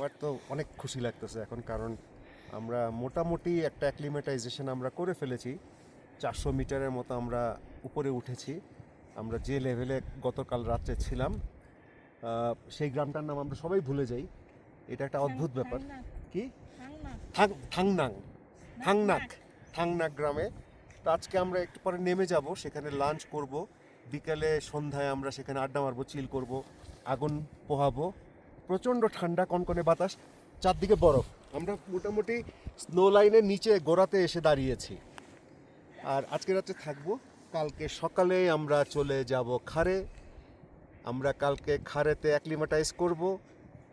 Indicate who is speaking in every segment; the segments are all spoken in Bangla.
Speaker 1: আমার তো অনেক খুশি লাগতেছে এখন কারণ আমরা মোটামুটি একটা অ্যাক্লিমেটাইজেশন আমরা করে ফেলেছি। চারশো মিটারের মতো আমরা উপরে উঠেছি। আমরা যে লেভেলে গতকাল রাত্রে ছিলাম সেই গ্রামটার নাম আমরা সবাই ভুলে যাই। এটা একটা অদ্ভুত ব্যাপার। কি? থাংনাং। থাংনাক। থাংনাক। গ্রামে। তো আজকে আমরা একটু পরে নেমে যাব সেখানে লাঞ্চ করব। বিকালে সন্ধ্যায় আমরা সেখানে আড্ডা মারবো চিল করব আগুন পোহাবো। প্রচণ্ড ঠান্ডা কনকনে বাতাস চারদিকে বরফ। আমরা মোটামুটি স্নো লাইনের নিচে গোড়াতে এসে দাঁড়িয়েছি। আর আজকে রাত্রে থাকব কালকে সকালে আমরা চলে যাব খারে। আমরা কালকে খারেতে অ্যাক্লিমাটাইজ করব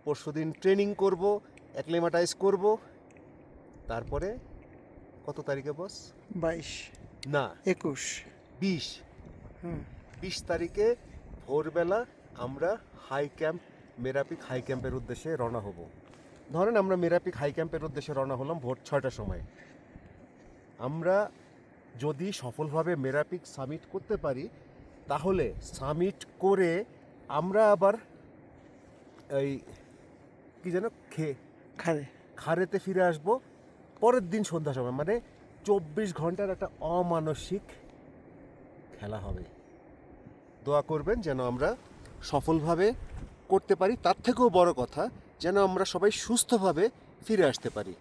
Speaker 1: পরশুদিন ট্রেনিং করব অ্যাক্লিমাটাইজ করব। তারপরে কত তারিখে বস
Speaker 2: বাইশ।
Speaker 1: না।
Speaker 2: একুশ।
Speaker 1: বিশ।
Speaker 2: হুম।
Speaker 1: বিশ তারিখে ভোরবেলা আমরা হাই ক্যাম্প মেরাপিক হাই ক্যাম্পের উদ্দেশ্যে রওনা হব। ধরেন আমরা মেরাপিক হাই ক্যাম্পের উদ্দেশ্যে রওনা হলাম ভোর ছয়টার সময়। আমরা যদি সফলভাবে মেরাপিক সামিট করতে পারি তাহলে সামিট করে আমরা আবার এই কি যেন খে
Speaker 2: খারে।
Speaker 1: খারেতে ফিরে আসব। পরের দিন সন্ধ্যা সময় মানে চব্বিশ ঘণ্টার একটা অমানসিক খেলা হবে। দোয়া করবেন যেন আমরা সফলভাবে করতে পারি তার থেকেও বড় কথা যেন আমরা সবাই সুস্থভাবে ফিরে আসতে পারি।